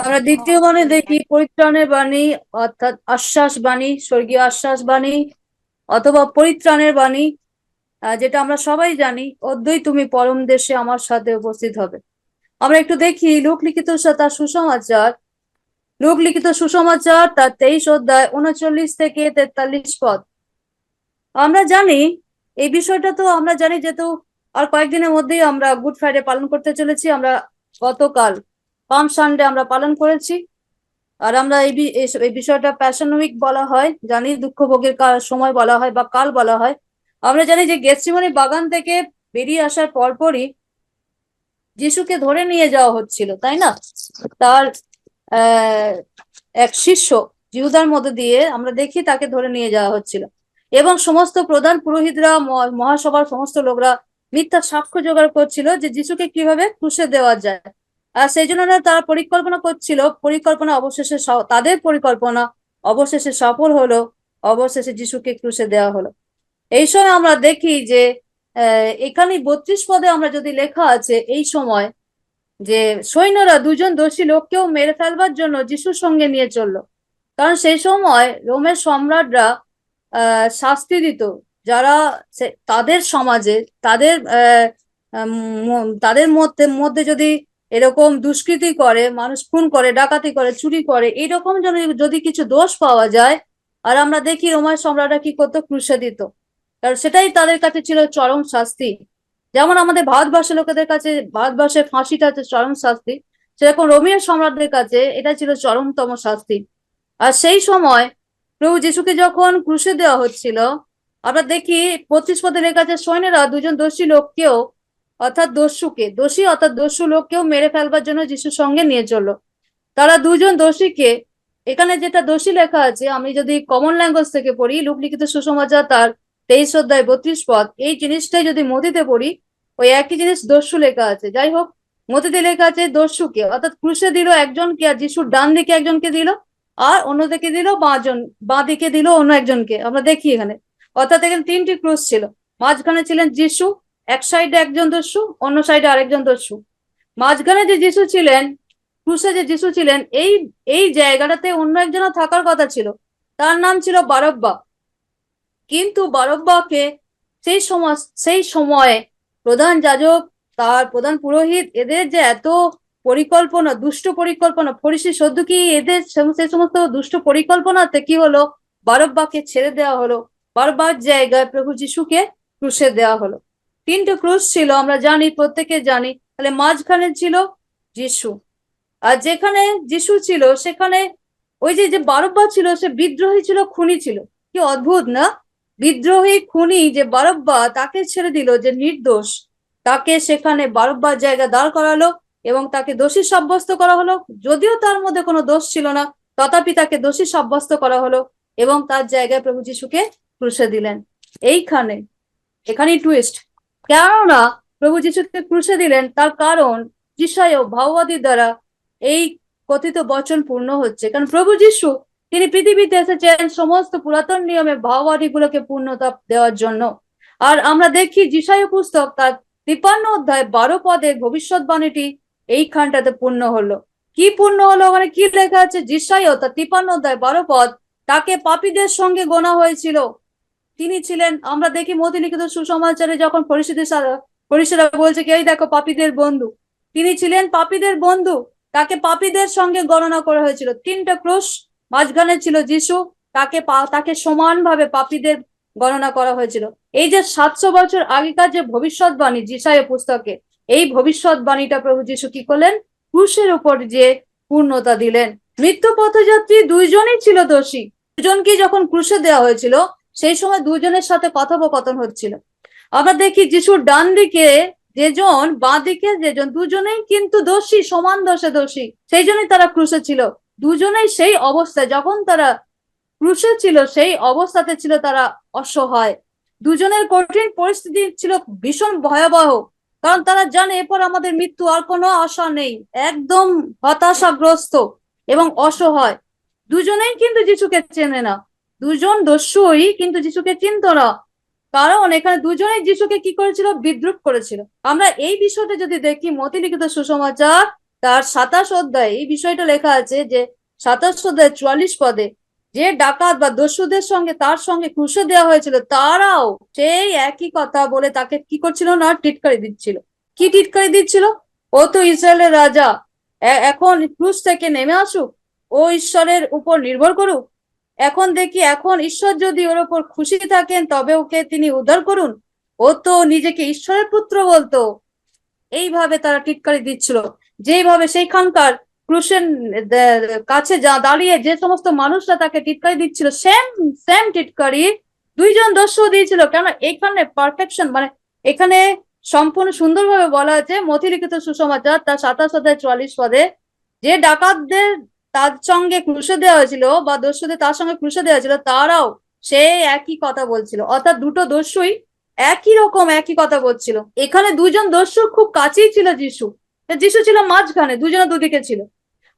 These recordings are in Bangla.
আমরা দ্বিতীয় মানে দেখি, পরিত্রাণের বাণী, অর্থাৎ আশ্বাস বাণী, স্বর্গীয় আশ্বাস বাণী, অথবা পরিত্রাণের বাণী যেটা আমরা সবাই জানি অদ্যই তুমি পরম দেশে আমার সাথে উপস্থিত হবে। আমরা একটু দেখি, লোকলিখিত তার সুসমাচার। লোকলিখিত সুসমাচার, তার তেইশ অধ্যায়, উনচল্লিশ থেকে তেতাল্লিশ পদ। আমরা জানি, এই বিষয়টা তো আমরা জানি যেহেতু আর কয়েকদিনের মধ্যেই আমরা গুড ফ্রাইডে পালন করতে চলেছি, আমরা গতকাল পাম সানডে আমরা পালন করেছি। আর আমরা এই বিষয়টা প্যাশন উইক বলা হয়, জানি দুঃখ ভোগের সময় বলা হয় বা কাল বলা হয়। আমরা জানি যে গেতসিমানি বাগান থেকে বেরিয়ে আসার পরপরই যিশুকে ধরে নিয়ে যাওয়া হচ্ছিল, তাই না? তার এক শিষ্য জিহুদার মধ্যে দিয়ে আমরা দেখি তাকে ধরে নিয়ে যাওয়া হচ্ছিল। এবং সমস্ত প্রধান পুরোহিতরা মহাসভার সমস্ত লোকরা মিথ্যা সাক্ষ্য জোগাড় করছিল যে যিশুকে কীভাবে ক্রুশে দেওয়া যায়। সেই জন্য তারা পরিকল্পনা করছিল। পরিকল্পনা অবশেষে তাদের পরিকল্পনা অবশেষে সফল হলো। অবশেষে যিশুকে ক্রুশে দেওয়া হলো। এই সময় আমরা দেখি যে এখানে বত্রিশ পদে আমরা যদি লেখা আছে এই সময় যে, সৈন্যরা দুজন দোষী লোককেও মেরে ফেলবার জন্য যিশুর সঙ্গে নিয়ে চলল। কারণ সেই সময় রোমের সম্রাটরা শাস্তি দিত। যারা তাদের সমাজে, তাদের তাদের মধ্যে মধ্যে যদি এরকম দুষ্কৃতি করে, মানুষ খুন করে, ডাকাতি করে, চুরি করে, এরকম যদি যদি কিছু দোষ পাওয়া যায়, আর আমরা দেখি রোমার সম্রাটরা কি করতো? ক্রুশে দিত কারণ সেটাই তাদের কাছে ছিল চরম শাস্তি। যেমন আমাদের ভারতবর্ষের লোকেদের কাছে, ভারতবর্ষের ফাঁসিটা হচ্ছে চরম শাস্তি। সেরকম রোমীয় সম্রাটদের কাছে এটা ছিল চরমতম শাস্তি। আর সেই সময় প্রভু যিশুকে যখন ক্রুশে দেওয়া হচ্ছিল, আমরা দেখি পঁচিশ পদে লেখা আছে সৈন্যরা দুজন দোষী লোককেও অর্থাৎ দস্যুকে। দোষী অর্থাৎ দস্যু লোককেও মেরে ফেলবার জন্য যিশুর সঙ্গে নিয়ে চলল। তারা দুজন দোষীকে, এখানে যেটা দোষী লেখা আছে, আমি যদি কমন ল্যাঙ্গুয়েজ থেকে পড়ি, লোকলিখিত সুসমাচার তার তেইশ অধ্যায় বত্রিশ পদ, এই জিনিসটাই যদি মতিতে পড়ি, ওই একই জিনিস দস্যু লেখা আছে। যাই হোক, মতিতে লেখা আছে দস্যুকে, অর্থাৎ ক্রুশে দিল একজনকে আর যিশুর ডান দিকে একজনকে দিল, আর অন্যদিকে দিল বাঁজন, বাঁ দিকে দিল অন্য একজনকে। আমরা দেখি এখানে। অর্থাৎ এখানে তিনটি ক্রুশ ছিল। মাঝখানে ছিলেন যিশু এক সাইডে একজন দস্যু, অন্য সাইডে আরেকজন দস্যু। মাঝখানে যে যিশু ছিলেন, ক্রুশে যে যিশু ছিলেন, এই এই জায়গাটাতে অন্য একজন থাকার কথা ছিল। তার নাম ছিল বারব্বা। কিন্তু বারব্বাকে সেই সময়, সেই সময়ে প্রধান যাজক, তার প্রধান পুরোহিত, এদের যে এত পরিকল্পনা, দুষ্ট পরিকল্পনা, ফরিসি সদ্য কি এদের সেই সমস্ত দুষ্ট পরিকল্পনাতে কি হলো? বারব্বাকে ছেড়ে দেওয়া হলো। বারবার জায়গায় প্রভু যিশুকে ক্রুশে দেওয়া হলো। তিনটে ক্রুশ ছিল, আমরা জানি, প্রত্যেকে জানি। তাহলে মাঝখানে ছিল যিশু। আর যেখানে যিশু ছিল, সেখানে ওই যে যে বারব্বা ছিল, সে বিদ্রোহী ছিল, খুনি ছিল। কি অদ্ভুত, না? বিদ্রোহী, খুনি যে বারব্বা, তাকে ছেড়ে দিল, যে নির্দোষ, তাকে সেখানে বারব্বার জায়গা দাঁড় করালো এবং তাকে দোষী সাব্যস্ত করা হলো। যদিও তার মধ্যে কোনো দোষ ছিল না, তথাপি তাকে দোষী সাব্যস্ত করা হলো এবং তার জায়গায় প্রভু যিশুকে ক্রুশে দিলেন। এইখানে, এখানেই টুইস্ট কেননা প্রভু যিশুকে ক্রুশে দিলেন, তার কারণ যিশায় ভাওবাদীর দ্বারা এই কথিত বচন পূর্ণ হচ্ছে। কারণ প্রভু যিশু, তিনি পৃথিবীতে এসেছেন সমস্ত পুরাতন নিয়মে ভাওবাদী গুলোকে পূর্ণতা দেওয়ার জন্য। আর আমরা দেখি যিশায় পুস্তক তার তিপ্পান্ন অধ্যায় বারো পদের ভবিষ্যৎবাণীটি এইখানটাতে পূর্ণ হলো। কি পূর্ণ হলো? ওখানে কি লেখা আছে? যিশাইও তার তিপ্পান্ন অধ্যায় বারো পদ তাকে পাপীদের সঙ্গে গোনা হয়েছিল। তিনি ছিলেন, আমরা দেখি মতি লিখিত সুসমাচারে যখন পরিষদের পরিষেরা বলছে কি দেখো, পাপীদের বন্ধু। তিনি ছিলেন পাপীদের বন্ধু, তাকে পাপীদের সঙ্গে গণনা করা হয়েছিল। তিনটা ক্রুশ, মাঝখানে ছিল যিশু, তাকে তাকে সমানভাবে পাপীদের গণনা করা হয়েছিল। এই যে সাতশো বছর আগেকার যে ভবিষ্যৎবাণী যিশায় পুস্তকে, এই ভবিষ্যৎবাণীটা প্রভু যিশু কি করলেন? ক্রুশের উপর যে পূর্ণতা দিলেন। মৃত্যু পথযাত্রী দুইজনই ছিল দোষী। দুজনকে যখন ক্রুশে দেওয়া হয়েছিল সেই সময় দুজনের সাথে কথোপকথন হচ্ছিল। আমরা দেখি যিশুর ডান দিকে যেজন, বাঁ দিকে যেজন, দুজনেই কিন্তু দোষী, সমান দোষে দোষী। সেই জন্যই তারা ক্রুশে ছিল। দুজনেই সেই অবস্থায়, যখন তারা ক্রুশে ছিল, সেই অবস্থাতে ছিল তারা অসহায়। দুজনের কঠিন পরিস্থিতি ছিল ভীষণ ভয়াবহ, কারণ তারা জানে এরপর আমাদের মৃত্যু আর কোনো আশা নেই। একদম হতাশাগ্রস্ত এবং অসহায়। দুজনেই কিন্তু যিশুকে চেনে না। দুজন দস্যুই কিন্তু যিশুকে চিনত না। কারণ এখানে দুজনেই যিশুকে কি করেছিল? বিদ্রুপ করেছিল। আমরা এই বিষয়টা যদি দেখি, মতিলিখিত সুসমাচার তার সাতাশ অধ্যায় এই বিষয়টা লেখা আছে যে, সাতাশ অধ্যায় চুয়াল্লিশ পদে যে ডাকাত বা দস্যুদের সঙ্গে তার সঙ্গে ক্রুশে দেওয়া হয়েছিল, তারাও সেই একই কথা বলে তাকে কি করছিল না? টিটকারি দিচ্ছিল। কি টিটকারি দিচ্ছিল? ও তো ইসরায়েলের রাজা। এখন ক্রুশ থেকে নেমে আসুক। ও ঈশ্বরের উপর নির্ভর করুক। এখন দেখি, এখন ঈশ্বর যদি ওর ওপর খুশি থাকেন, তবে ওকে তিনি উদ্ধার করুন। ও তো নিজেকে ঈশ্বরের পুত্র বলতো। এইভাবে তারা টিটকারি দিচ্ছিল। যেইভাবে সেইখানকার ক্রুশের কাছে যা দাঁড়িয়ে যে সমস্ত মানুষরা তাকে টিটকারি দিচ্ছিল, সেম সেম টিটকারি দুইজন দস্যু দিয়েছিল। কেন এখানে পারফেকশন মানে এখানে সম্পূর্ণ সুন্দরভাবে বলা আছে, মতিলিখিত সুসমাচার তার সাতাশ অধ্যায় চুয়াল্লিশ পদে, যে ডাকাতদের তার সঙ্গে ক্রুশে দেওয়া হয়েছিল বা দস্যুদের তার সঙ্গে ক্রুশে দেওয়া হয়েছিল, তারাও সে একই কথা বলছিল। অর্থাৎ দুটো দস্যুই একই রকম একই কথা বলছিল। এখানে দুজন দস্যুর খুব কাছেই ছিল যিশু। যিশু ছিল মাঝখানে দুজনে দুদিকে ছিল।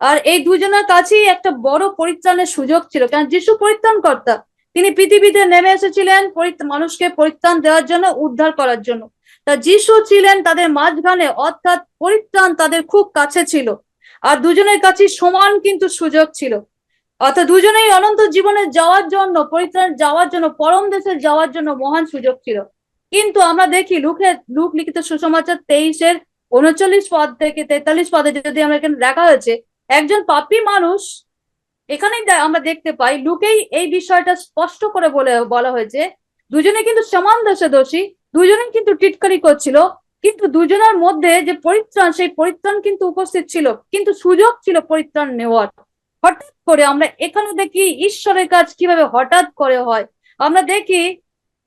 আর এই দুজনের কাছেই একটা বড় পরিত্রাণের সুযোগ ছিল। কারণ যিশু পরিত্রাণ কর্তা তিনি পৃথিবীতে নেমে এসেছিলেন মানুষকে পরিত্রাণ দেওয়ার জন্য, উদ্ধার করার জন্য। তা যিশু ছিলেন তাদের মাঝখানে, অর্থাৎ পরিত্রাণ তাদের খুব কাছে ছিল। আর দুজনের কাছে সমান কিন্তু সুযোগ ছিল। অর্থাৎ দুজনেই অনন্ত জীবনে যাওয়ার জন্য, পরিত্রাণ যাওয়ার জন্য, পরম দেশে যাওয়ার জন্য মহান সুযোগ ছিল। কিন্তু আমরা দেখি লুকে, লুক লিখিত সুসমাচার তেইশের উনচল্লিশ পদ থেকে তেতাল্লিশ পদে যদি আমরা এখানে দেখা হয়েছে, একজন পাপী মানুষ, এখানেই আমরা দেখতে পাই লুকেই এই বিষয়টা স্পষ্ট করে বলে, বলা হয়েছে, দুজনে কিন্তু সমান দোষে দোষী, দুজনেই কিন্তু টিটকারি করছিল কিন্তু দুজনের মধ্যে যে পরিত্রাণ, সেই পরিত্রাণ কিন্তু উপস্থিত ছিল। কিন্তু সুযোগ ছিল পরিত্রাণ নেওয়ার। হঠাৎ করে আমরা এখানে দেখি ঈশ্বরের কাজ কীভাবে হঠাৎ করে হয়। আমরা দেখি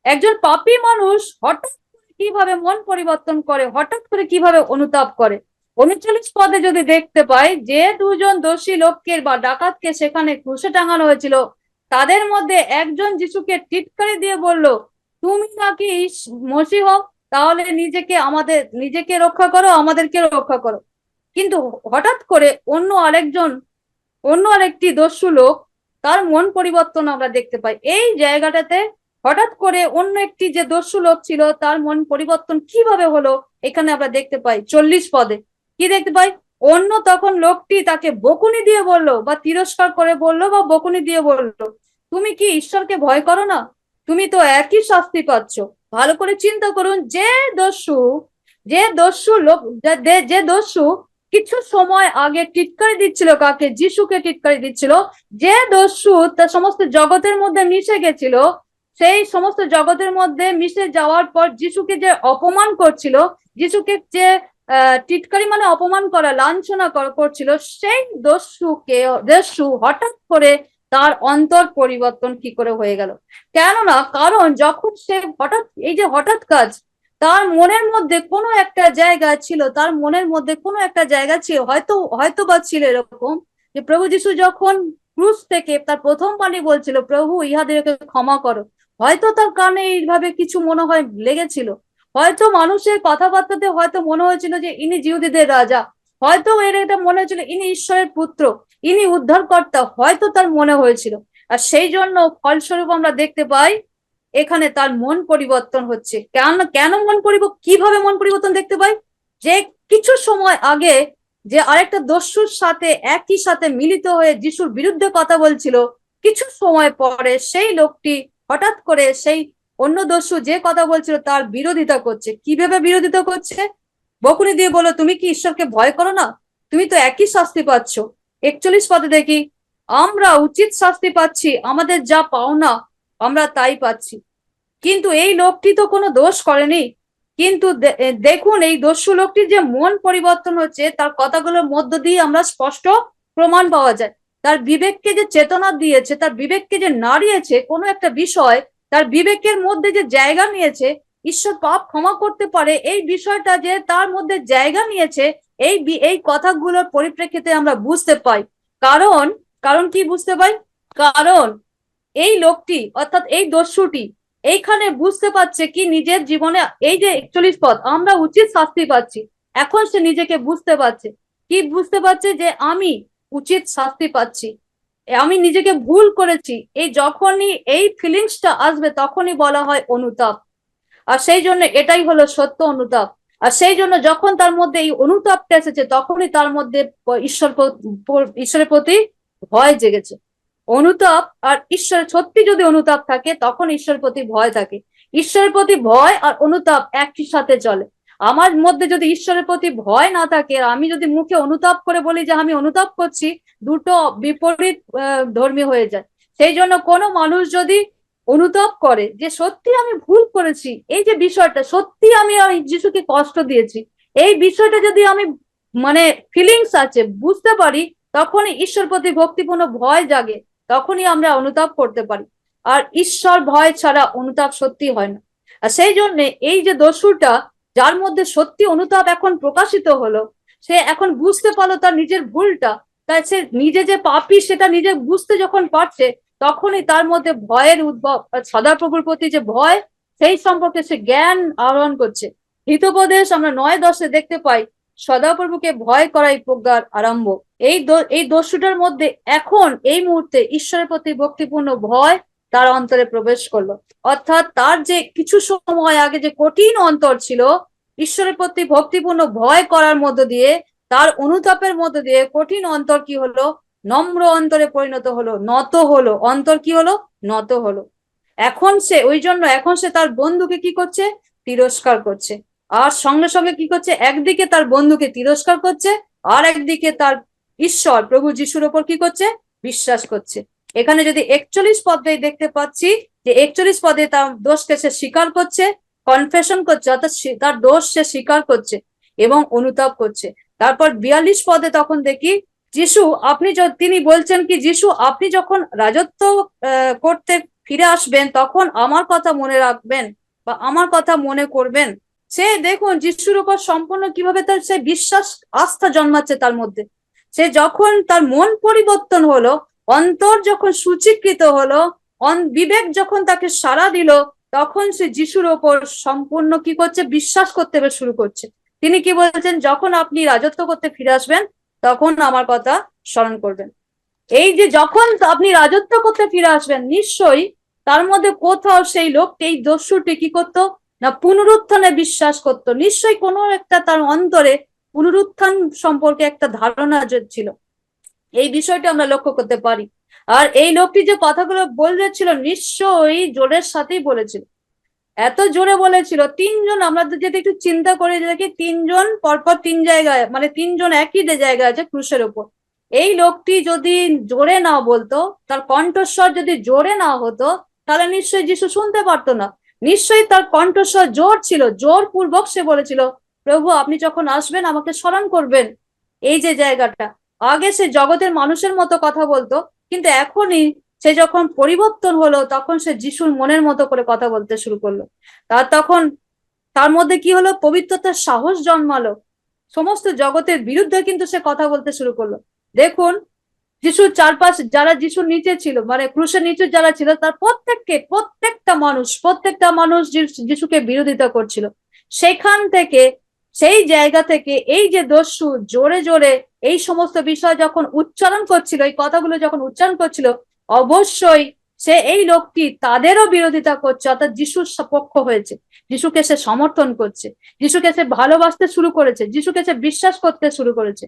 একজন পাপী মানুষ হঠাৎ করে কীভাবে মন পরিবর্তন করে, হঠাৎ করে কীভাবে অনুতাপ করে। উনচল্লিশ পদে যদি দেখতে পাই, যে দুজন দোষী লোককে বা ডাকাতকে সেখানে ক্রুশে টাঙানো হয়েছিল, তাদের মধ্যে একজন যিশুকে টিটকারি দিয়ে বলল, তুমি নাকি ইস- মসিহ তাহলে নিজেকে আমাদের, নিজেকে রক্ষা করো, আমাদেরকে রক্ষা করো। কিন্তু হঠাৎ করে অন্য আরেকজন, অন্য আরেকটি দস্যু লোক, তার মন পরিবর্তন আমরা দেখতে পাই। এই জায়গাটাতে হঠাৎ করে অন্য একটি যে দস্যু লোক ছিল, তার মন পরিবর্তন কীভাবে হলো, এখানে আমরা দেখতে পাই চল্লিশ পদে। কি দেখতে পাই? অন্য তখন লোকটি তাকে বকুনি দিয়ে বলল বা তিরস্কার করে বলল বা বকুনি দিয়ে বলল, তুমি কি ঈশ্বরকে ভয় করো না? তুমি তো একই শাস্তি পাচ্ছ। ভালো করে চিন্তা করুন, যে দস্যু যে দস্যু লোক, যে- দস্যু কিছু সময় আগে টিটকারি দিচ্ছিল কাকে, যিশুকে টিটকারি দিচ্ছিল, যে দস্যু তার সমস্ত জগতের মধ্যে মিশে গেছিল, সেই সমস্ত জগতের মধ্যে মিশে যাওয়ার পর যিশুকে যে অপমান করছিল, যিশুকে যে টিটকারি মানে অপমান করা, লাঞ্ছনা কর- করছিল, সেই দস্যুকে, দস্যু হঠাৎ করে তার অন্তর পরিবর্তন কি করে হয়ে গেল? কেননা কারণ যখন সে হঠাৎ, এই যে হঠাৎ কাজ, তার মনের মধ্যে কোনো একটা জায়গা ছিল, তার মনের মধ্যে কোনো একটা জায়গা ছিল, হয়তো হয়তো বা ছিল এরকম যে প্রভু যিশু যখন ক্রুশ থেকে তার প্রথম বাণী বলছিল, প্রভু, ইহাদেরকে ক্ষমা করো। হয়তো তার কানে এইভাবে কিছু মনে হয় লেগেছিল। হয়তো মানুষের কথাবার্তাতে হয়তো মনে হয়েছিল যে ইনি জিহুদীদের রাজা। হয়তো এর এটা মনে হয়েছিল ইনি ঈশ্বরের পুত্র। ইনি উদ্ধারকর্তা হয়তো তার মনে হয়েছিল। আর সেই জন্য ফলস্বরূপ আমরা দেখতে পাই, এখানে তার মন পরিবর্তন হচ্ছে। কেন কেন মন পরিবর্তন কীভাবে মন পরিবর্তন দেখতে পাই? যে কিছু সময় আগে যে আরেকটা দস্যুর সাথে, একই সাথে মিলিত হয়ে যিশুর বিরুদ্ধে কথা বলছিল, কিছু সময় পরে সেই লোকটি হঠাৎ করে সেই অন্য দস্যু যে কথা বলছিল তার বিরোধিতা করছে। কীভাবে বিরোধিতা করছে? বকুনি দিয়ে বলো তুমি কি ঈশ্বরকে ভয় করো না? তুমি তো একই শাস্তি পাচ্ছ। একচল্লিশ পদে দেখি, আমরা উচিত শাস্তি পাচ্ছি, আমাদের যা পাওনা, আমরা তাই পাচ্ছি। কিন্তু এই লোকটি তো কোনো দোষ করেনি। কিন্তু দেখুন, এই দস্যু লোকটির যে মন পরিবর্তন হচ্ছে, তার কথাগুলোর মধ্য দিয়ে আমরা স্পষ্ট প্রমাণ পাওয়া যায়। তার বিবেককে যে চেতনা দিয়েছে, তার বিবেককে যে নাড়িয়েছে, কোনো একটা বিষয়, তার বিবেকের মধ্যে যে জায়গা নিয়েছে, ঈশ্বর পাপ ক্ষমা করতে পারে, এই বিষয়টা যে তার মধ্যে জায়গা নিয়েছে এই এই কথাগুলোর পরিপ্রেক্ষিতে আমরা বুঝতে পাই। কারণ কারণ কি বুঝতে পাই? কারণ এই লোকটি, অর্থাৎ এই দস্যুটি এইখানে বুঝতে পারছে কি নিজের জীবনে এই যে একচল্লিশ পদ আমরা উচিত শাস্তি পাচ্ছি। এখন সে নিজেকে বুঝতে পারছে। কি বুঝতে পারছে যে আমি উচিত শাস্তি পাচ্ছি? আমি নিজেকে ভুল করেছি। এই যখনই এই ফিলিংসটা আসবে তখনই বলা হয় অনুতাপ। আর সেই জন্য এটাই হলো সত্য অনুতাপ। আর সেই জন্য যখন তার মধ্যে এই অনুতাপটা এসেছে, তখনই তার মধ্যে ঈশ্বর ঈশ্বরের প্রতি ভয় জেগেছে। অনুতাপ আর ঈশ্বরের, সত্যি যদি অনুতাপ থাকে, তখন ঈশ্বরের প্রতি ভয় থাকে। ঈশ্বরের প্রতি ভয় আর অনুতাপ একই সাথে চলে। আমার মধ্যে যদি ঈশ্বরের প্রতি ভয় না থাকে আমি যদি মুখে অনুতাপ করে বলি যে আমি অনুতাপ করছি, দুটো বিপরীত ধর্মী হয়ে যায়। সেই জন্য কোনো মানুষ যদি অনুতাপ করে যে সত্যি আমি ভুল করেছি। এই যে বিষয়টা, সত্যি আমি ওই যিশুকে কষ্ট দিয়েছি। এই বিষয়টা যদি আমি মানে ফিলিংস আছে, বুঝতে পারি, তখনই ঈশ্বর প্রতি ভক্তিপূর্ণ ভয় জাগে, তখনই আমরা অনুতাপ করতে পারি। আর ঈশ্বর ভয় ছাড়া অনুতাপ সত্যি হয় না। আর সেই জন্য এই যে দস্যুটা যার মধ্যে সত্যি অনুতাপ এখন প্রকাশিত হলো, সে এখন বুঝতে পারল তার নিজের ভুলটা। তাই সে নিজে যে পাপি, সেটা নিজে বুঝতে যখন পারছে তখনই তার মধ্যে ভয়ের উদ্ভব, আর সদাপ্রভুর প্রতি যে ভয়, সেই সম্পর্কে সে জ্ঞান আহরণ করছে। হিতোপদেশ আমরা নয় দশে দেখতে পাই সদাপ্রভুকে ভয় করাই প্রজ্ঞার আরম্ভ। এই এই দস্যুটার মধ্যে এখন, এই মুহূর্তে ঈশ্বরের প্রতি ভক্তিপূর্ণ ভয় তার অন্তরে প্রবেশ করল। অর্থাৎ তার যে কিছু সময় আগে যে কঠিন অন্তর ছিল, ঈশ্বরের প্রতি ভক্তিপূর্ণ ভয় করার মধ্য দিয়ে, তার অনুতাপের মধ্য দিয়ে কঠিন অন্তর কি হলো? নম্র অন্তরে পরিণত হলো, নত হলো। অন্তর কি হলো? নত হলো। এখন সে, ওই জন্য এখন সে তার বন্ধুকে কি করছে? তিরস্কার করছে। আর সঙ্গে সঙ্গে কি করছে? একদিকে তার বন্ধুকে তিরস্কার করছে, আর একদিকে তার ঈশ্বর, প্রভু যিশুর ওপর কি করছে? বিশ্বাস করছে। এখানে যদি একচল্লিশ পদে দেখতে পাচ্ছি যে একচল্লিশ পদে তার দোষকে সে স্বীকার করছে কনফেশন করছে অর্থাৎ তার দোষ সে স্বীকার করছে এবং অনুতাপ করছে। তারপর বিয়াল্লিশ পদে তখন দেখি যিশু, আপনি তিনি বলছেন কি, যিশু, আপনি যখন রাজত্ব করতে ফিরে আসবেন, তখন আমার কথা মনে রাখবেন বা আমার কথা মনে করবেন। সে দেখুন, যিশুর উপর সম্পূর্ণ কীভাবে তার সে বিশ্বাস, আস্থা জন্মাচ্ছে তার মধ্যে। সে যখন তার মন পরিবর্তন হলো, অন্তর যখন সূচীকৃত হলো বিবেক যখন তাকে সাড়া দিল, তখন সে যিশুর ওপর সম্পূর্ণ কি করছে? বিশ্বাস করতে শুরু করছে। তিনি কি বলছেন, যখন আপনি রাজত্ব করতে ফিরে আসবেন তখন আমার কথা স্মরণ করবেন। এই যে যখন আপনি রাজত্ব করতে ফিরে আসবেন, নিশ্চয়ই তার মধ্যে কোথাও সেই লোকটি, এই দস্যুটি কি করতো? না পুনরুত্থানে বিশ্বাস করতো? নিশ্চয়ই কোনো একটা তার অন্তরে পুনরুত্থান সম্পর্কে একটা ধারণা ছিল। এই বিষয়টি আমরা লক্ষ্য করতে পারি। আর এই লোকটি যে কথাগুলো বলেছিল নিশ্চয়ই জোরের সাথেই বলেছিল। এত জোরে বলেছিল, তিনজন আমরা যদি একটু চিন্তা করে দেখি তিনজন, পরপর তিন জায়গায় মানে তিনজন একই জায়গায় আছে ক্রুশের উপর। এই লোকটি যদি জোরে না বলতো, তার কণ্ঠস্বর যদি জোরে না হতো, তাহলে নিশ্চয়ই যিশু শুনতে পারতো না। নিশ্চয়ই তার কণ্ঠস্বর জোর ছিল জোর পূর্বক সে বলেছিল, প্রভু, আপনি যখন আসবেন, আমাকে স্মরণ করবেন। এই যে জায়গাটা। আগে সে জগতের মানুষের মতো কথা বলতো, কিন্তু এখনই সে যখন পরিবর্তন হলো, তখন সে যিশুর মনের মতো করে কথা বলতে শুরু করল। তার তখন তার মধ্যে কি হলো? পবিত্রতার সাহস জন্মালো। সমস্ত জগতের বিরুদ্ধে কিন্তু সে কথা বলতে শুরু করল। দেখুন, যিশুর চারপাশ যারা যিশুর নিচে ছিল মানে ক্রুশের নিচে যারা ছিল, তার প্রত্যেককে, প্রত্যেকটা মানুষ প্রত্যেকটা মানুষ যিশু- যিশুকে বিরোধিতা করছিল। সেখান থেকে, সেই জায়গা থেকে, এই যে দস্যু, জোরে জোরে এই সমস্ত বিষয় যখন উচ্চারণ করছিল, এই কথাগুলো যখন উচ্চারণ করছিল অবশ্যই সে এই লোকটি তাদেরও বিরোধিতা করছে, অর্থাৎ যিশুর পক্ষ হয়েছে। যিশুকে সে সমর্থন করছে, যিশুকে সে ভালোবাসতে শুরু করেছে, যিশুকে সে বিশ্বাস করতে শুরু করেছে।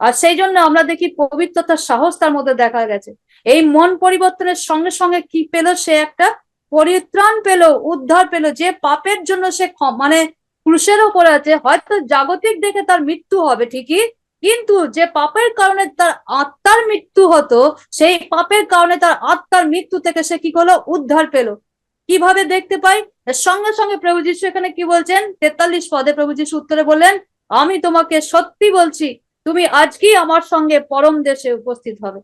আর সেই জন্য আমরা দেখি পবিত্রতার সাহস তার মধ্যে দেখা গেছে। এই মন পরিবর্তনের সঙ্গে সঙ্গে কি পেল? সে একটা পরিত্রাণ পেল, উদ্ধার পেল, যে পাপের জন্য সে মানে ক্রুশের ওপরে আছে। হয়তো জাগতিক দেখে তার মৃত্যু হবে, ঠিকই কিন্তু যে পাপের কারণে তার আত্মার মৃত্যু হতো, সেই পাপের কারণে তার আত্মার মৃত্যু থেকে সে কি করল? উদ্ধার পেল। কীভাবে দেখতে পাই? সঙ্গে সঙ্গে প্রভু যিশু এখানে কি বলছেন? তেতাল্লিশ পদে প্রভু যিশু উত্তরে বললেন, আমি তোমাকে সত্যি বলছি, তুমি আজকেই আমার সঙ্গে পরম দেশে উপস্থিত হবে।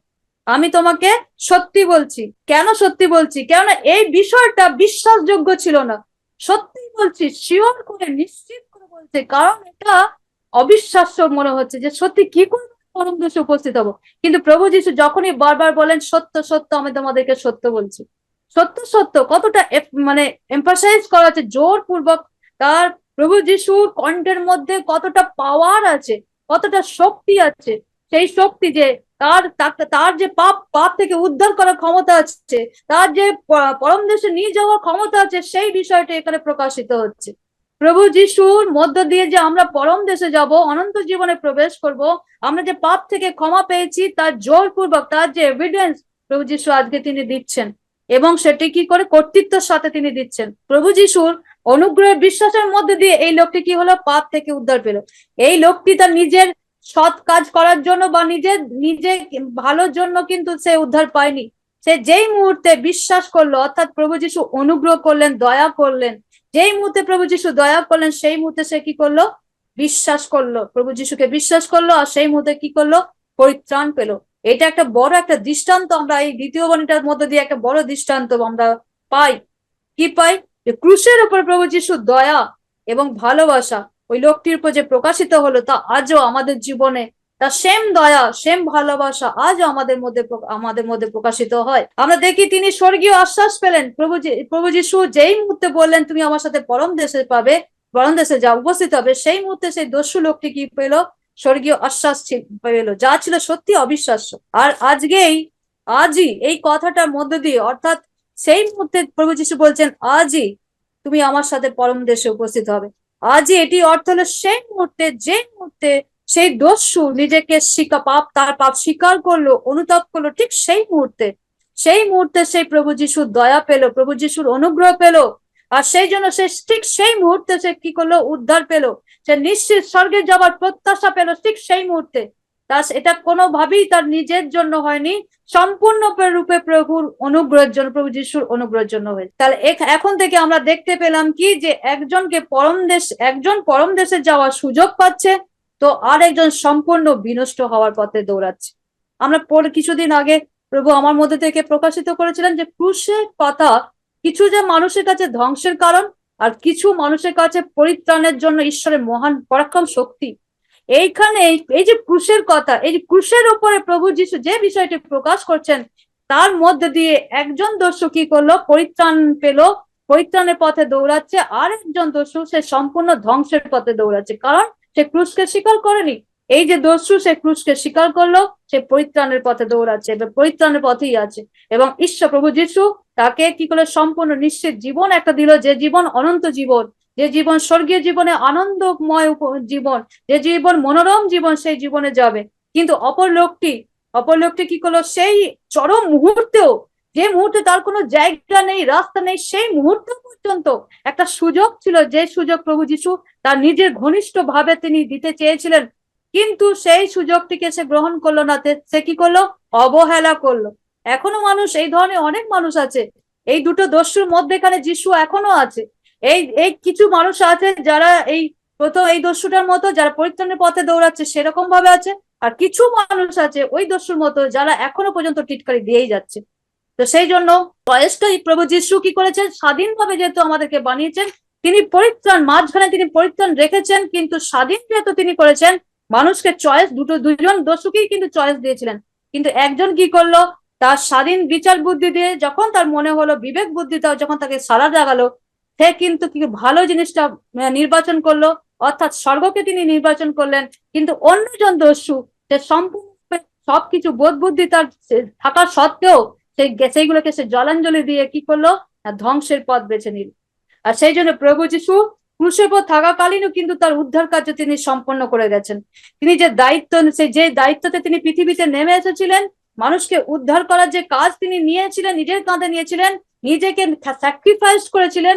আমি তোমাকে সত্যি বলছি। কেন সত্যি বলছি? কেননা এই বিষয়টা বিশ্বাসযোগ্য ছিল না। সত্যি বলছি, শিওর করে, নিশ্চিত করে বলছে, কারণ এটা অবিশ্বাস্য মনে হচ্ছে যে সত্যি কি করে পরম দেশে উপস্থিত হব? কিন্তু প্রভু যিশু যখনই বারবার বলেন, সত্য সত্য, আমি তোমাদেরকে সত্য বলছি। সত্য সত্য, কতটা মানে এম্পাসাইজ করা হচ্ছে জোরপূর্বক। তার প্রভু যিশুর কণ্ঠের মধ্যে কতটা পাওয়ার আছে, কতটা শক্তি আছে, সেই শক্তি যে তার- তার যে পাপ পাপ থেকে উদ্ধার করার ক্ষমতা আছে, তার যে পরম দেশে নিয়ে যাওয়ার ক্ষমতা আছে, সেই বিষয়টা এখানে প্রকাশিত হচ্ছে। প্রভু যিশুর মধ্য দিয়ে যে আমরা পরম দেশে যাব, অনন্ত জীবনে প্রবেশ করব, আমরা যে পাপ থেকে ক্ষমা পেয়েছি, তার জোরপূর্বক, তার যে এভিডেন্স প্রভু যিশু আজকে তিনি দিচ্ছেন, এবং সেটি কি করে কর্তৃত্বের সাথে তিনি দিচ্ছেন। প্রভু যিশুর অনুগ্রহের বিশ্বাসের মধ্যে দিয়ে এই লোকটি কি হলো? পাপ থেকে উদ্ধার পেল। এই লোকটি তার নিজের সৎ কাজ করার জন্য বা নিজের, নিজে ভালোর জন্য কিন্তু সে উদ্ধার পায়নি। সে যেই মুহূর্তে বিশ্বাস করল, অর্থাৎ প্রভু যিশু অনুগ্রহ করলেন, দয়া করলেন যেই মুহূর্তে প্রভু যিশু দয়া করলেন, সেই মুহূর্তে সে কি করল? বিশ্বাস করল। প্রভু যিশুকে বিশ্বাস করল আর সেই মুহূর্তে কি করল? পরিত্রাণ পেল। এটা একটা বড় একটা দৃষ্টান্ত আমরা এই দ্বিতীয় বাণীটার মধ্যে দিয়ে একটা বড় দৃষ্টান্ত আমরা পাই। কি পাই? যে ক্রুশের উপর প্রভু যিশুর দয়া এবং ভালোবাসা ওই লোকটির উপর যে প্রকাশিত হলো তা আজও আমাদের জীবনে তার সেম দয়া, সেম ভালোবাসা আজ আমাদের মধ্যে আমাদের মধ্যে প্রকাশিত হয়। আমরা দেখি তিনি স্বর্গীয় আশ্বাস পেলেন। প্রভু প্রভু যিশু যেই মুহূর্তে বললেন, তুমি আমার সাথে পরম দেশে পাবে, পরম দেশে যা উপস্থিত হবে, সেই মুহূর্তে সেই দস্যু লোকটি কি পেল? স্বর্গীয় আশ্বাস পেল। যা ছিল সত্যি অবিশ্বাস্য। আর আজকেই, আজই এই কথাটার মধ্য দিয়ে, অর্থাৎ সেই মুহূর্তে প্রভু যিশু বলছেন, আজই তুমি আমার সাথে পরম দেশে উপস্থিত হবে। আজই এটি অর্থ হলো সেই মুহূর্তে, যে মুহূর্তে সেই দস্যু নিজেকে স্বীকার পাপ, তার পাপ স্বীকার করল, অনুতাপ করল, ঠিক সেই মুহূর্তে সেই মুহূর্তে সেই প্রভু যিশুর দয়া পেল, প্রভু যিশুর অনুগ্রহ পেল, আর সেই জন্য সে ঠিক সেই মুহূর্তে সে কি করল, উদ্ধার পেল, সে নিশ্চিত স্বর্গে যাবার প্রত্যাশা পেল, ঠিক সেই মুহূর্তে, তা এটা কোনোভাবেই তার নিজের জন্য হয়নি, সম্পূর্ণ রূপে প্রভুর অনুগ্রহের জন্য, প্রভু যিশুর অনুগ্রহের জন্য হয়েছে। তাহলে এখ- এখন থেকে আমরা দেখতে পেলাম কি যে একজনকে পরম দেশ, একজন পরম দেশে যাওয়ার সুযোগ পাচ্ছে তো আর একজন সম্পূর্ণ বিনষ্ট হওয়ার পথে দৌড়াচ্ছে। আমরা পরে কিছুদিন আগে প্রভু আমার মধ্যে থেকে প্রকাশিত করেছিলেন যে ক্রুশের কথা কিছু যে মানুষের কাছে ধ্বংসের কারণ আর কিছু মানুষের কাছে পরিত্রাণের জন্য ঈশ্বরের মহান পরাক্রম শক্তি। এইখানে এই- যে ক্রুশের কথা, এই যে ক্রুশের উপরে প্রভু যিশু যে বিষয়টি প্রকাশ করছেন, তার মধ্যে দিয়ে একজন দস্যু কি করল? পরিত্রাণ পেল, পরিত্রাণের পথে দৌড়াচ্ছে। আর একজন দস্যু সে সম্পূর্ণ ধ্বংসের পথে দৌড়াচ্ছে। কারণ সে ক্রুশকে স্বীকার করেনি। এই যে দস্যু, সে ক্রুশকে স্বীকার করল, সে পরিত্রাণের পথে দৌড়াচ্ছে এবং পরিত্রাণের পথেই আছে। এবং ঈশ্বর প্রভু যিশু তাকে কি করে সম্পূর্ণ নিশ্চিত জীবন একটা দিল, যে জীবন অনন্ত জীবন, যে জীবন স্বর্গীয় জীবনে আনন্দময় জীবন, যে জীবন মনোরম জীবন সেই জীবনে যাবে। কিন্তু অপর লোকটি অপর লোকটি কি করল? সেই চরম মুহূর্তেও, যে মুহূর্তে তার কোনো জায়গা নেই, রাস্তা নেই, সেই মুহূর্ত পর্যন্ত একটা সুযোগ ছিল যে সুযোগ প্রভু যিশু তার নিজের ঘনিষ্ঠ ভাবে তিনি দিতে চেয়েছিলেন। কিন্তু সেই সুযোগটিকে সে গ্রহণ করল না সে কি করল? অবহেলা করল। এখনও মানুষ, এই ধরনের অনেক মানুষ আছে, এই দুটো দস্যুর মধ্যেখানে যিশু এখনও আছে। এই এই কিছু মানুষ আছে যারা এই প্রথম, এই দস্যুটার মতো যারা পরিত্রাণের পথে দৌড়াচ্ছে সেরকম ভাবে আছে, আর কিছু মানুষ আছে ওই দস্যুর মতো যারা এখনও পর্যন্ত টিটকারি দিয়েই যাচ্ছে। তো সেই জন্য বয়সটাই প্রভু যিশু কি করেছেন? স্বাধীনভাবে যেহেতু আমাদেরকে বানিয়েছেন, তিনি পরিত্রাণ, মাঝখানে তিনি পরিত্রাণ রেখেছেন, কিন্তু স্বাধীন যেহেতু তিনি করেছেন, মানুষকে চয়েস দুটো দুজন দস্যুকেই কিন্তু চয়েস দিয়েছিলেন। কিন্তু একজন কি করল? তার স্বাধীন বিচার বুদ্ধি দিয়ে যখন তার মনে হলো, বিবেক বুদ্ধিটা যখন তাকে সারা জাগালো, সে কিন্তু কি ভালো জিনিসটা নির্বাচন করল, অর্থাৎ স্বর্গকে তিনি নির্বাচন করলেন, কিন্তু অন্যজন দস্যু, সে সম্পূর্ণ সবকিছু বোধ বুদ্ধি তার থাকা সত্ত্বেও সেই সেইগুলোকে সে জলাঞ্জলি দিয়ে কি করল? ধ্বংসের পথ বেছে নিল। আর সেই জন্য প্রভু যিশু ক্রুশের পর থাকাকালীনও কিন্তু তার উদ্ধার কার্য তিনি সম্পন্ন করে গেছেন। তিনি যে দায়িত্ব সেই যে দায়িত্বতে তিনি পৃথিবীতে নেমে এসেছিলেন, মানুষকে উদ্ধার করার যে কাজ তিনি নিয়েছিলেন, নিজের কাঁধে নিয়েছিলেন, নিজেকে স্যাক্রিফাইস করেছিলেন,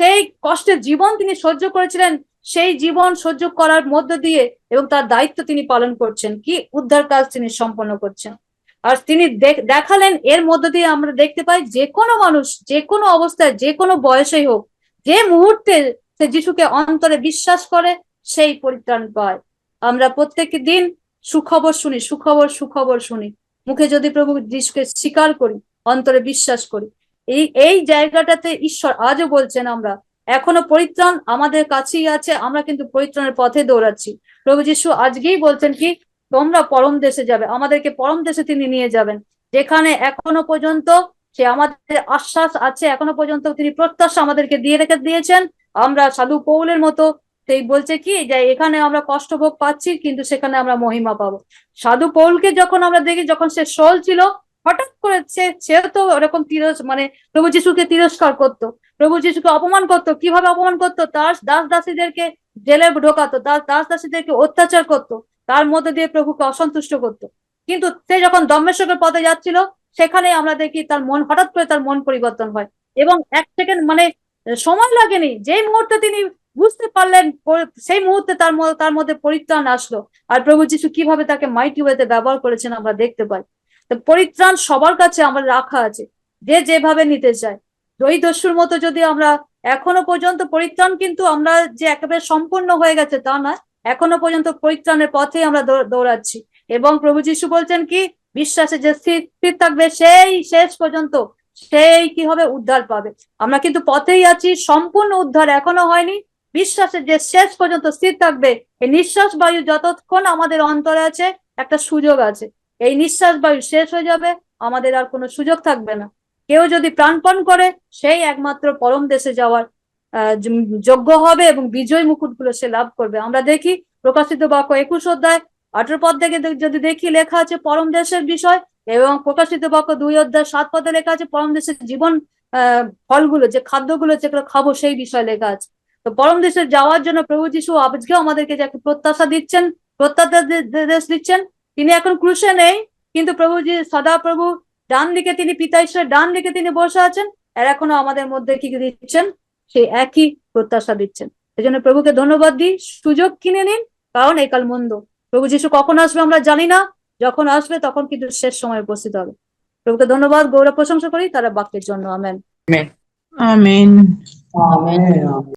সেই কষ্টের জীবন তিনি সহ্য করেছিলেন, সেই জীবন সহ্য করার মধ্য দিয়ে এবং তার দায়িত্ব তিনি পালন করছেন। কি উদ্ধার কাজ তিনি সম্পন্ন করছেন। আর তিনি দেখ- দেখালেন, এর মধ্য দিয়ে আমরা দেখতে পাই যে কোনো মানুষ, যে কোনো অবস্থায়, যে কোনো বয়সেই হোক, যে মুহূর্তে সে যিশুকে অন্তরে বিশ্বাস করে, সেই পরিত্রাণ পায়। আমরা প্রত্যেক দিন সুখবর শুনি, সুখবর সুখবর শুনি। মুখে যদি প্রভু যিশুকে স্বীকার করি, অন্তরে বিশ্বাস করি, এই এই জায়গাটাতে ঈশ্বর আজও বলছেন আমরা, এখনও পরিত্রাণ আমাদের কাছেই আছে, আমরা কিন্তু পরিত্রাণের পথে দৌড়াচ্ছি। প্রভু যিশু আজকেই বলছেন কি তোমরা পরম দেশে যাবে। আমাদেরকে পরম দেশে তিনি নিয়ে যাবেন। যেখানে এখনও পর্যন্ত সে আমাদের আশ্বাস আছে, এখনও পর্যন্ত তিনি প্রত্যাশা আমাদেরকে দিয়ে রেখে দিয়েছেন। আমরা সাধু পৌলের মতো সেই বলছে কি যে, এখানে আমরা কষ্ট ভোগ পাচ্ছি, কিন্তু সেখানে আমরা মহিমা পাবো। সাধু পৌলকে যখন আমরা দেখি, যখন সে শোল ছিল, হঠাৎ করে সে তো ওরকম তিরস মানে প্রভু যিশুকে তিরস্কার করতো। প্রভু যিশুকে অপমান করতো। কীভাবে অপমান করতো? তার দাস দাসীদেরকে জেলে ঢোকাতো। তার দাস দাসীদেরকে অত্যাচার করতো। তার মধ্যে দিয়ে প্রভুকে অসন্তুষ্ট করতো। কিন্তু সে যখন দম্মেশ্বরের পথে যাচ্ছিল, সেখানে আমরা দেখি তার মন, হঠাৎ করে তার মন পরিবর্তন হয়। এবং এক সেকেন্ড মানে সময় লাগেনি। যেই মুহূর্তে তিনি বুঝতে পারলেন সেই মুহূর্তে তার তার মধ্যে পরিত্রাণ আসলো। আর প্রভু যিশু কীভাবে তাকে মাইটি ওয়েতে ব্যবহার করেছেন আমরা দেখতে পাই। তো পরিত্রাণ সবার কাছে আমরা রাখা আছে। যে যেভাবে নিতে চায়। দই দস্যুর মতো যদি আমরা এখনও পর্যন্ত পরিত্রাণ কিন্তু আমরা যে একেবারে সম্পূর্ণ হয়ে গেছে তা না এখনও পর্যন্ত পরিত্রাণের পথে আমরা দৌড়াচ্ছি। এবং প্রভু যিশু বলছেন কি, বিশ্বাসে যে স্থির থাকবে, সেই শেষ পর্যন্ত সেই কি হবে? উদ্ধার পাবে। আমরা কিন্তু পথেই আছি, সম্পূর্ণ উদ্ধার এখনও হয়নি। বিশ্বাসে যে শেষ পর্যন্ত স্থির থাকবে, এই নিঃশ্বাস বায়ু যতক্ষণ আমাদের অন্তরে আছে, একটা সুযোগ আছে। এই নিঃশ্বাস বায়ু শেষ হয়ে যাবে, আমাদের আর কোনো সুযোগ থাকবে না। কেউ যদি প্রাণপণ করে, সেই একমাত্র পরম দেশে যাওয়ার যোগ্য হবে এবং বিজয় মুকুটগুলো সে লাভ করবে। আমরা দেখি প্রকাশিত বাক্য একুশ অধ্যায় আঠারো পদ থেকে যদি দেখি লেখা আছে পরম দেশের বিষয় এবং প্রকাশিত বাক্য দুই অধ্যায় সাত পদে লেখা আছে পরম দেশের জীবন ফলগুলো যে খাদ্যগুলো যেগুলো খাব সেই বিষয় লেখা আছে। তো পরম দেশে যাওয়ার জন্য প্রভু যিশু আজকেও আমাদেরকে যে একটা প্রত্যাশা দিচ্ছেন প্রত্যাশা দিচ্ছেন, তিনি এখন ক্রুশে নেই, কিন্তু প্রভুজি সদা প্রভু ডান দিকে তিনি, পিতা ঈশ্বরের ডান দিকে তিনি বসে আছেন আর এখনও আমাদের মধ্যে কি দিচ্ছেন? সেই একই প্রত্যাশা দিচ্ছেন। এই জন্য প্রভুকে ধন্যবাদ দিই। সুযোগ কিনে নিন কারণ এই কাল মন্দ। প্রভু যিশু কখন আসবে আমরা জানি না। যখন আসবে তখন কিন্তু শেষ সময় উপস্থিত হবে। প্রভুকে ধন্যবাদ গৌরব প্রশংসা করি তারা বাক্যের জন্য আমেন। আমেন.